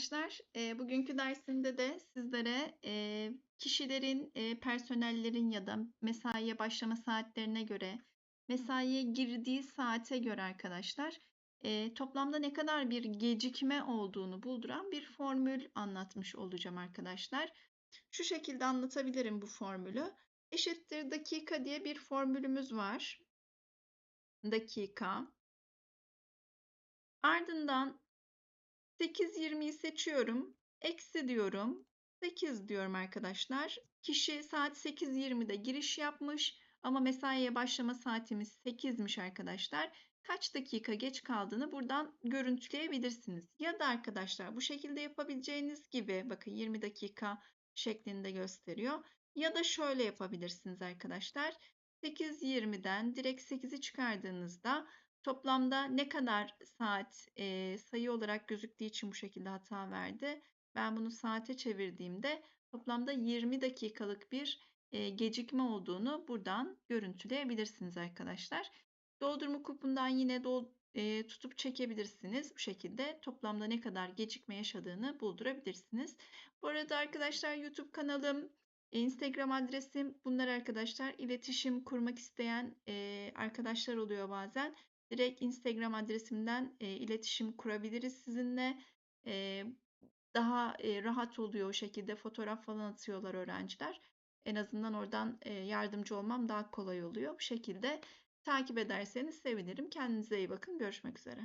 arkadaşlar. Eee, bugünkü dersimde de sizlere eee, kişilerin, eee, personellerin ya da mesaiye başlama saatlerine göre, mesaiye girdiği saate göre arkadaşlar eee, toplamda ne kadar bir gecikme olduğunu bulduran bir formül anlatmış olacağım arkadaşlar. Şu şekilde anlatabilirim bu formülü. Eşittir dakika diye bir formülümüz var. Dakika. Ardından 8.20'yi seçiyorum. Eksi diyorum. 8 diyorum arkadaşlar. Kişi saat 8.20'de giriş yapmış ama mesaiye başlama saatimiz 8'miş arkadaşlar. Kaç dakika geç kaldığını buradan görüntüleyebilirsiniz. Ya da arkadaşlar bu şekilde yapabileceğiniz gibi bakın 20 dakika şeklinde gösteriyor. Ya da şöyle yapabilirsiniz arkadaşlar. 8.20'den direkt 8'i çıkardığınızda Toplamda ne kadar saat e, sayı olarak gözüktüğü için bu şekilde hata verdi. Ben bunu saate çevirdiğimde toplamda 20 dakikalık bir e, gecikme olduğunu buradan görüntüleyebilirsiniz arkadaşlar. Doldurma kupundan yine dol, e, tutup çekebilirsiniz. Bu şekilde toplamda ne kadar gecikme yaşadığını buldurabilirsiniz. Bu arada arkadaşlar YouTube kanalım, Instagram adresim bunlar arkadaşlar. iletişim kurmak isteyen e, arkadaşlar oluyor bazen. Direkt Instagram adresimden e, iletişim kurabiliriz sizinle. E, daha e, rahat oluyor o şekilde fotoğraf falan atıyorlar öğrenciler. En azından oradan e, yardımcı olmam daha kolay oluyor. Bu şekilde takip ederseniz sevinirim. Kendinize iyi bakın. Görüşmek üzere.